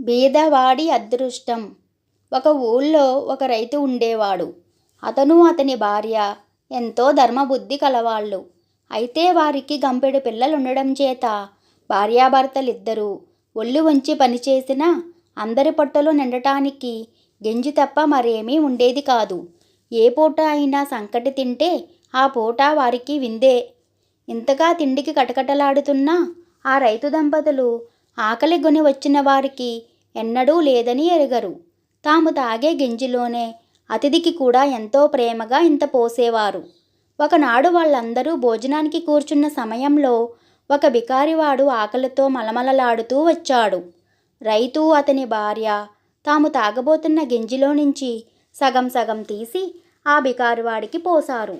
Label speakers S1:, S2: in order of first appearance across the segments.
S1: బీదవాడి అదృష్టం. ఒక ఊళ్ళో ఒక రైతు ఉండేవాడు. అతను అతని భార్య ఎంతో ధర్మబుద్ధి కలవాళ్ళు. అయితే వారికి గంపెడు పిల్లలుండడం చేత భార్యాభర్తలిద్దరూ ఒళ్ళు వంచి పనిచేసినా అందరి పొట్టలు నిండటానికి గెంజి తప్ప మరేమీ ఉండేది కాదు. ఏ పూట అయినా సంకటి తింటే ఆ పూట వారికి విందే. ఇంతగా తిండికి కటకటలాడుతున్నా ఆ రైతు దంపతులు ఆకలి గొని వచ్చిన వారికి ఎన్నడూ లేదని ఎరుగరు. తాము తాగే గింజిలోనే అతిథికి కూడా ఎంతో ప్రేమగా ఇంత పోసేవారు. ఒకనాడు వాళ్ళందరూ భోజనానికి కూర్చున్న సమయంలో ఒక బికారివాడు ఆకలితో మలమలలాడుతూ వచ్చాడు. రైతు అతని భార్య తాము తాగబోతున్న గింజిలో నుంచి సగం సగం తీసి ఆ బికారివాడికి పోశారు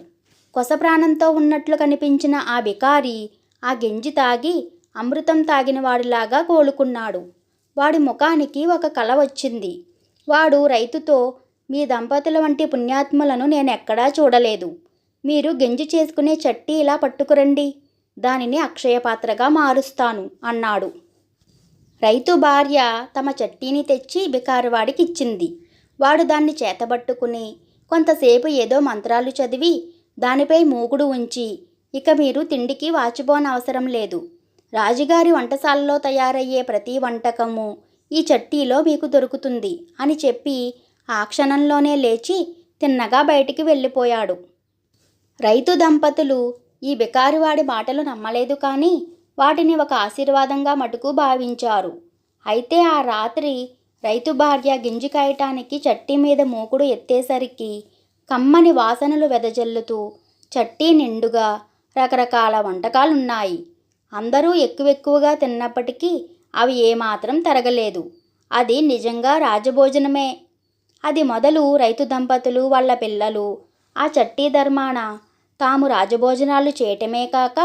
S1: కొసప్రాణంతో ఉన్నట్లు కనిపించిన ఆ బికారి ఆ గింజి తాగి అమృతం తాగిన వాడిలాగా కోలుకున్నాడు. వాడి ముఖానికి ఒక కళ వచ్చింది. వాడు రైతుతో మీ దంపతుల వంటి పుణ్యాత్ములను నేను ఎక్కడా చూడలేదు. మీరు గెంజి చేసుకునే చట్టి ఇలా పట్టుకురండి. దానిని అక్షయపాత్రగా మారుస్తాను అన్నాడు. రైతు భార్య తమ చట్టీని తెచ్చి బికారువాడికి ఇచ్చింది. వాడు దాన్ని చేతబట్టుకుని కొంతసేపు ఏదో మంత్రాలు చదివి దానిపై మూగుడు ఉంచి ఇక మీరు తిండికి వాచిపోనవసరం లేదు. రాజుగారి వంటశాలలో తయారయ్యే ప్రతి వంటకము ఈ చట్టీలో మీకు దొరుకుతుంది అని చెప్పి ఆ క్షణంలోనే లేచి తిన్నగా బయటికి వెళ్ళిపోయాడు. రైతు దంపతులు ఈ బికారివాడి మాటలు నమ్మలేదు కానీ వాటిని ఒక ఆశీర్వాదంగా మటుకు భావించారు. అయితే ఆ రాత్రి రైతు భార్య గింజి కాయటానికి చట్టి మీద మూకుడు ఎత్తేసరికి కమ్మని వాసనలు వెదజల్లుతూ చట్టి నిండుగా రకరకాల వంటకాలున్నాయి. అందరూ ఎక్కువెక్కువగా తిన్నప్పటికీ అవి ఏమాత్రం తరగలేదు. అది నిజంగా రాజభోజనమే. అది మొదలు రైతు దంపతులు వాళ్ళ పిల్లలు ఆ చట్టీ ధర్మాన తాము రాజభోజనాలు చేయటమే కాక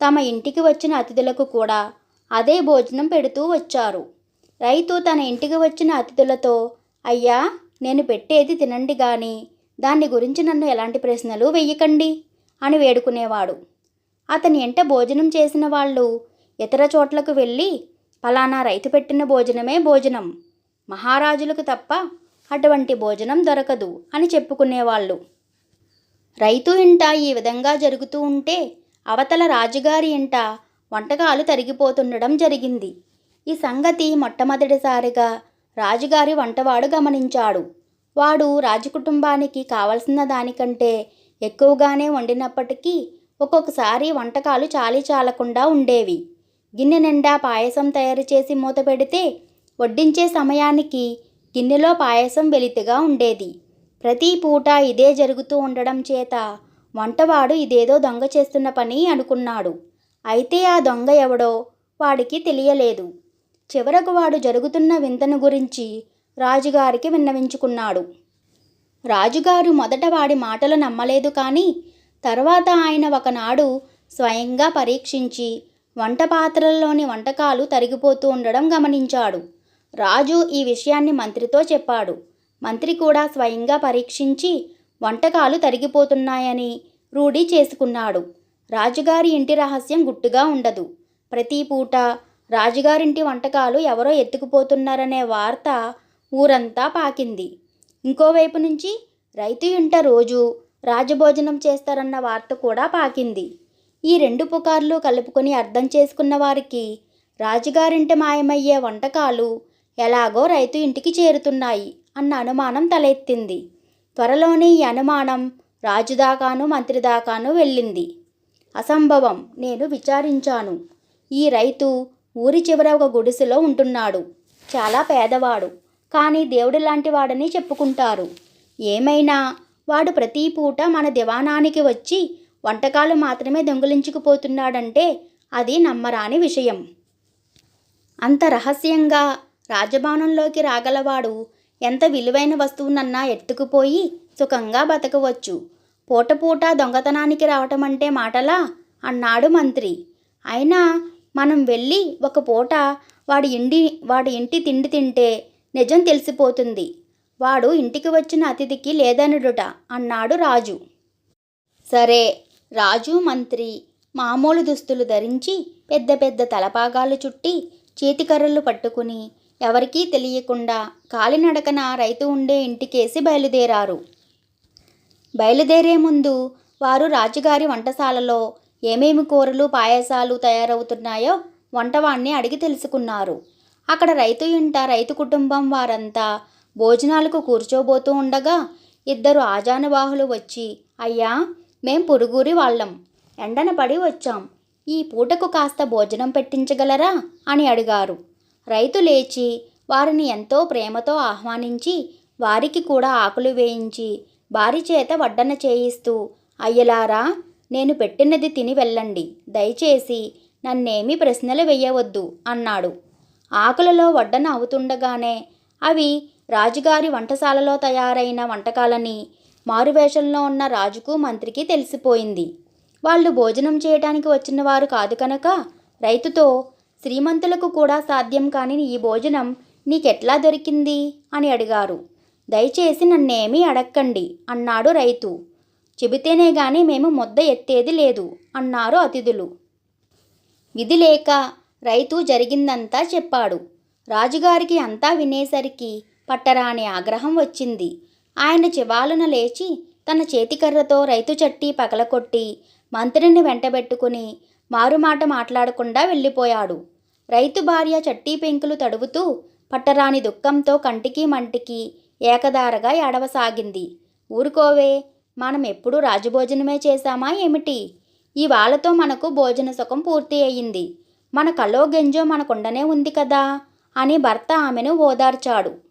S1: తమ ఇంటికి వచ్చిన అతిథులకు కూడా అదే భోజనం పెడుతూ వచ్చారు. రైతు తన ఇంటికి వచ్చిన అతిథులతో అయ్యా నేను పెట్టేది తినండి కానీ దాన్ని గురించి నన్ను ఎలాంటి ప్రశ్నలు వెయ్యకండి అని వేడుకునేవాడు. అతని ఎంట భోజనం చేసిన వాళ్ళు ఇతర చోట్లకు వెళ్ళి ఫలానా రైతు పెట్టిన భోజనమే భోజనం. మహారాజులకు తప్ప అటువంటి భోజనం దొరకదు అని చెప్పుకునేవాళ్ళు. రైతు ఇంట ఈ విధంగా జరుగుతూ ఉంటే అవతల రాజుగారి ఇంట వంటకాలు తరిగిపోతుండడం జరిగింది. ఈ సంగతి మొట్టమొదటిసారిగా రాజుగారి వంటవాడు గమనించాడు. వాడు రాజకుటుంబానికి కావలసిన దానికంటే ఎక్కువగానే వండినప్పటికీ ఒక్కొక్కసారి వంటకాలు చాలీ చాలకుండా ఉండేవి. గిన్నె నిండా పాయసం తయారు చేసి మూత పెడితే వడ్డించే సమయానికి గిన్నెలో పాయసం వెలితిగా ఉండేది. ప్రతి పూట ఇదే జరుగుతూ ఉండడం చేత వంటవాడు ఇదేదో దొంగ చేస్తున్న పని అనుకున్నాడు. అయితే ఆ దొంగ ఎవడో వాడికి తెలియలేదు. చివరకు వాడు జరుగుతున్న వింతను గురించి రాజుగారికి విన్నవించుకున్నాడు. రాజుగారు మొదట వాడి మాటలు నమ్మలేదు కానీ తర్వాత ఆయన ఒకనాడు స్వయంగా పరీక్షించి వంట పాత్రల్లోని వంటకాలు తరిగిపోతూ ఉండడం గమనించాడు. రాజు ఈ విషయాన్ని మంత్రితో చెప్పాడు. మంత్రి కూడా స్వయంగా పరీక్షించి వంటకాలు తరిగిపోతున్నాయని రూఢి చేసుకున్నాడు. రాజుగారి ఇంటి రహస్యం గుట్టుగా ఉండదు. ప్రతి పూట రాజుగారింటి వంటకాలు ఎవరో ఎత్తుకుపోతున్నారనే వార్త ఊరంతా పాకింది. ఇంకోవైపు నుంచి రైతు ఇంట రోజు రాజభోజనం చేస్తారన్న వార్త కూడా పాకింది. ఈ రెండు పుకార్లు కలుపుకొని అర్థం చేసుకున్న వారికి రాజుగారింట మాయమయ్యే వంటకాలు ఎలాగో రైతు ఇంటికి చేరుతున్నాయి అన్న అనుమానం తలెత్తింది. త్వరలోనే ఈ అనుమానం రాజుదాకాను మంత్రిదాకాను వెళ్ళింది. అసంభవం నేను విచారించాను. ఈ రైతు ఊరి చివర ఒక గుడిసెలో ఉంటున్నాడు. చాలా పేదవాడు కానీ దేవుడి లాంటి వాడని చెప్పుకుంటారు. ఏమైనా వాడు ప్రతి పూట మన దివాణానికి వచ్చి వంటకాలు మాత్రమే దొంగిలించుకుపోతున్నాడంటే అది నమ్మరాని విషయం. అంత రహస్యంగా రాజభవనంలోకి రాగలవాడు ఎంత విలువైన వస్తువునన్నా ఎత్తుకుపోయి సుఖంగా బతకవచ్చు. పూట పూట దొంగతనానికి రావటం అంటే మాటలా? అన్నాడు మంత్రి. అయినా మనం వెళ్ళి ఒక పూట వాడి ఇంటి వాడి ఇంటి తిండి తింటే నిజం తెలిసిపోతుంది. వాడు ఇంటికి వచ్చిన అతిథికి లేదనుడుట అన్నాడు రాజు. సరే రాజు మంత్రి మామూలు దుస్తులు ధరించి పెద్ద పెద్ద తలపాగాలు చుట్టి చేతికర్రలు పట్టుకుని ఎవరికీ తెలియకుండా కాలినడకన రైతు ఉండే ఇంటికేసి బయలుదేరారు. బయలుదేరే ముందు వారు రాజుగారి వంటశాలలో ఏమేమి కూరలు పాయసాలు తయారవుతున్నాయో వంటవాణ్ణి అడిగి తెలుసుకున్నారు. అక్కడ రైతు ఇంట రైతు కుటుంబం వారంతా భోజనాలకు కూర్చోబోతూ ఉండగా ఇద్దరు ఆజానుబాహులు వచ్చి అయ్యా మేం పొరుగురి వాళ్ళం. ఎండన పడి వచ్చాం. ఈ పూటకు కాస్త భోజనం పెట్టించగలరా? అని అడిగారు. రైతు లేచి వారిని ఎంతో ప్రేమతో ఆహ్వానించి వారికి కూడా ఆకులు వేయించి వారి చేత వడ్డన చేయిస్తూ అయ్యలారా నేను పెట్టినది తిని వెళ్ళండి. దయచేసి నన్నేమీ ప్రశ్నలు వేయవద్దు అన్నాడు. ఆకులలో వడ్డన అవుతుండగానే అవి రాజుగారి వంటశాలలో తయారైన వంటకాలని మారువేషంలో ఉన్న రాజుకు మంత్రికి తెలిసిపోయింది. వాళ్ళు భోజనం చేయడానికి వచ్చిన వారు కాదు కనుక రైతుతో శ్రీమంతులకు కూడా సాధ్యం కాని ఈ భోజనం నీకెట్లా దొరికింది? అని అడిగారు. దయచేసి నన్నేమీ అడక్కండి అన్నాడు రైతు. చెబితేనే గాని మేము ముద్ద ఎత్తేది లేదు అన్నారు అతిథులు. విధి లేక రైతు జరిగిందంతా చెప్పాడు. రాజుగారికి అంతా వినేసరికి పట్టరాని ఆగ్రహం వచ్చింది. ఆయన చివాలున లేచి తన చేతికర్రతో రైతు చట్టి పగలకొట్టి మంత్రిని వెంటబెట్టుకుని మారుమాట మాట్లాడకుండా వెళ్ళిపోయాడు. రైతు భార్య చట్టి పెంకులు తడువుతూ పట్టరాని దుఃఖంతో కంటికి మంటికి ఏకదారగా ఏడవసాగింది. ఊరుకోవే మనం ఎప్పుడూ రాజభోజనమే చేశామా ఏమిటి? ఈ వాళ్ళతో మనకు భోజన సుఖం పూర్తి అయ్యింది మన కలో గెంజో మనకుండనే ఉంది కదా అని భర్త ఆమెను ఓదార్చాడు.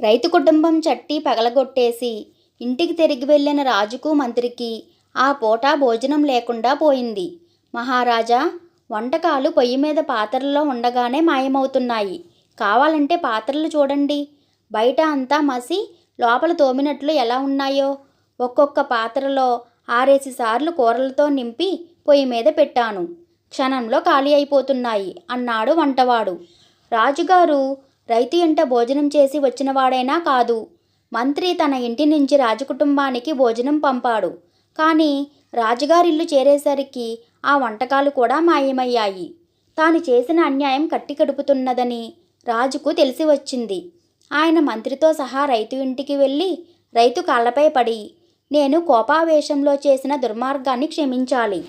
S1: రైతు కుటుంబం చట్టి పగలగొట్టేసి ఇంటికి తిరిగి వెళ్ళిన రాజుకు మంత్రికి ఆ పూట భోజనం లేకుండా పోయింది. మహారాజా వంటకాలు పొయ్యి మీద పాత్రల్లో ఉండగానే మాయమవుతున్నాయి. కావాలంటే పాత్రలు చూడండి. బయట అంతా మసి లోపల తోమినట్లు ఎలా ఉన్నాయో. ఒక్కొక్క పాత్రలో ఆరేసి సార్లు కూరలతో నింపి పొయ్యి మీద పెట్టాను. క్షణంలో ఖాళీ అయిపోతున్నాయి అన్నాడు వంటవాడు. రాజుగారు రైతు ఇంట భోజనం చేసి వచ్చినవాడైనా కాదు. మంత్రి తన ఇంటి నుంచి రాజకుటుంబానికి భోజనం పంపాడు. కానీ రాజుగారిల్లు చేరేసరికి ఆ వంటకాలు కూడా మాయమయ్యాయి. తాను చేసిన అన్యాయం కట్టి కడుపుతున్నదని రాజుకు తెలిసి వచ్చింది. ఆయన మంత్రితో సహా రైతు ఇంటికి వెళ్ళి రైతు కాళ్ళపై పడి నేను కోపావేశంలో చేసిన దుర్మార్గాన్ని క్షమించాలి.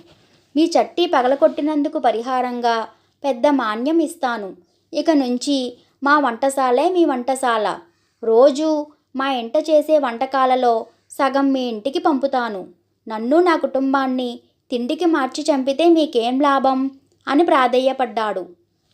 S1: మీ చట్టి పగలకొట్టినందుకు పరిహారంగా పెద్ద మాన్యం ఇస్తాను. ఇక నుంచి మా వంటశాలే మీ వంటశాల. రోజు మా ఇంట చేసే వంటకాలలో సగం మీ ఇంటికి పంపుతాను. నన్ను నా కుటుంబాన్ని తిండికి మార్చి చంపితే మీకేం లాభం? అని ప్రాధేయపడ్డాడు.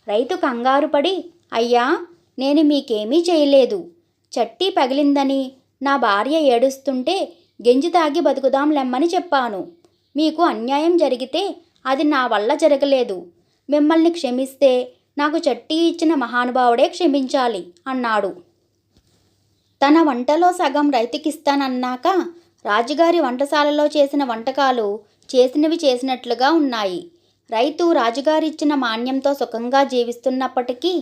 S1: రైతు కంగారు పడి అయ్యా నేను మీకేమీ చేయలేదు. చట్టి పగిలిందని నా భార్య ఏడుస్తుంటే గెంజి తాగి బతుకుదాం లెమ్మని చెప్పాను. మీకు అన్యాయం జరిగితే అది నా వల్ల జరగలేదు. మిమ్మల్ని క్షమిస్తే నాకు చట్టి ఇచ్చిన మహానుభావుడే క్షమించాలి అన్నాడు. తన వంటలో సగం రైతుకిస్తానన్నాక రాజుగారి వంటశాలలో చేసిన వంటకాలు చేసినవి చేసినట్లుగా ఉన్నాయి. రైతు రాజుగారిచ్చిన మాన్యంతో సుఖంగా జీవిస్తున్నప్పటికీ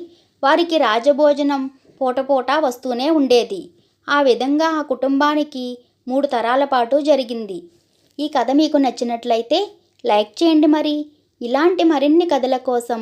S1: వారికి రాజభోజనం పూటపూట వస్తూనే ఉండేది. ఆ విధంగా ఆ కుటుంబానికి మూడు తరాల పాటు జరిగింది. ఈ కథ మీకు నచ్చినట్లయితే లైక్ చేయండి మరి. ఇలాంటి మరిన్ని కథల కోసం